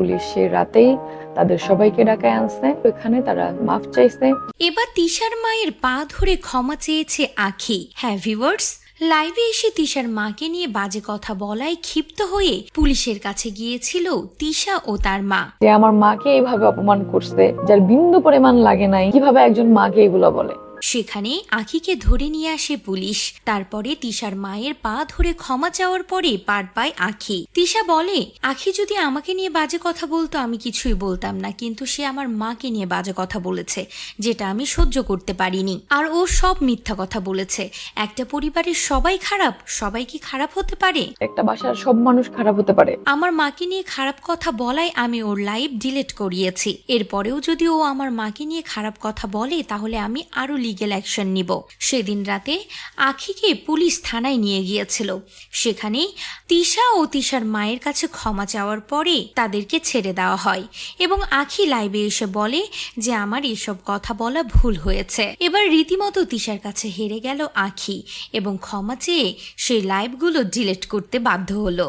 Police সে রাতেই তাদের সবাইকে ডাকায় আনছে। ওখানে তারা মাফ চাইছে। এবার তিশার মায়ের পা ধরে ক্ষমা চেয়েছে আখি। হ্যাঁ ভিউয়ার্স লাইভে এসে তিশার মাকে নিয়ে বাজে কথা বলায় ক্ষিপ্ত হয়ে পুলিশের কাছে গিয়েছিল তিশা ও তার মা। যে আমার মাকে এইভাবে অপমান করছে যার বিন্দু পরিমাণ লাগে নাই কীভাবে একজন মাকে এগুলো বলে? সেখানে আখিকে ধরে নিয়ে আসে পুলিশ। তারপরে তিশার মায়ের পা ধরে ক্ষমা চাওয়ার পরে পার পায় আখি। তিশা বলে আখি যদি আমাকে নিয়ে বাজে কথা বলতো আমি কিছুই বলতাম না। কিন্তু সে আমার মাকে নিয়ে বাজে কথা বলেছে যেটা আমি সহ্য করতে পারিনি। আর ও সব মিথ্যা কথা বলেছে। একটা পরিবারের সবাই খারাপ সবাই কি খারাপ হতে পারে? একটা বাসার সব মানুষ খারাপ হতে পারে। আমার মাকে নিয়ে খারাপ কথা বলায় আমি ওর লাইভ ডিলিট করিয়েছি। এরপরেও যদি ও আমার মাকে নিয়ে খারাপ কথা বলে তাহলে আমি আরও লিগ্যাল অ্যাকশন নিব। সেদিন রাতে আখিকে পুলিশ থানায় নিয়ে গিয়েছিল। সেখানে তিশা ও তিশার মায়ের কাছে ক্ষমা চাওয়ার পরে তাদেরকে ছেড়ে দেওয়া হয় এবং আখি লাইভে এসে বলে যে, আমার এসব কথা বলা ভুল হয়েছে। এবার রীতিমতো তিশার কাছে হেরে গেল আখি এবং ক্ষমা চেয়ে সেই লাইভগুলো ডিলিট করতে বাধ্য হলো।